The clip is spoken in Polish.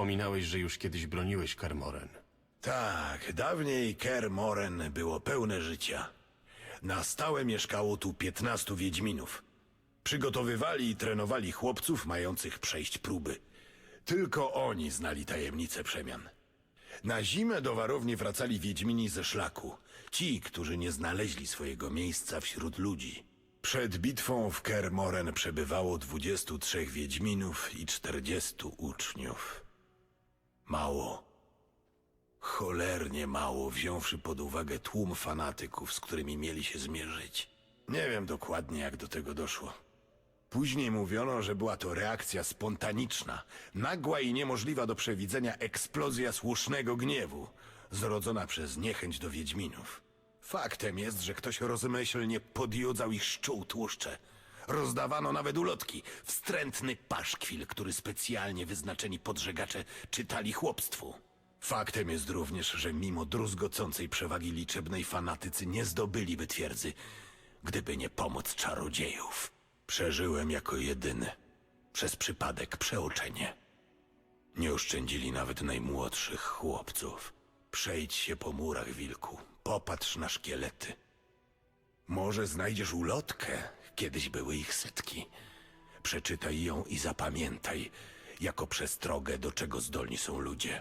Wspominałeś, że już kiedyś broniłeś Kermoren. Tak, dawniej Ker Moren było pełne życia. Na stałe mieszkało tu piętnastu wiedźminów. Przygotowywali i trenowali chłopców mających przejść próby. Tylko oni znali tajemnicę przemian. Na zimę do warowni wracali wiedźmini ze szlaku. Ci, którzy nie znaleźli swojego miejsca wśród ludzi. Przed bitwą w Kermoren przebywało 23 wiedźminów i 40 uczniów. Mało. Cholernie mało, wziąwszy pod uwagę tłum fanatyków, z którymi mieli się zmierzyć. Nie wiem dokładnie, jak do tego doszło. Później mówiono, że była to reakcja spontaniczna, nagła i niemożliwa do przewidzenia eksplozja słusznego gniewu, zrodzona przez niechęć do Wiedźminów. Faktem jest, że ktoś rozmyślnie podjudzał ich szczół tłuszcze. Rozdawano nawet ulotki, wstrętny paszkwil, który specjalnie wyznaczeni podżegacze czytali chłopstwu. Faktem jest również, że mimo druzgocącej przewagi liczebnej fanatycy nie zdobyliby twierdzy, gdyby nie pomoc czarodziejów. Przeżyłem jako jedyny, przez przypadek przeoczenie. Nie oszczędzili nawet najmłodszych chłopców. Przejdź się po murach, wilku, popatrz na szkielety. Może znajdziesz ulotkę, kiedyś były ich setki. Przeczytaj ją i zapamiętaj, jako przestrogę, do czego zdolni są ludzie.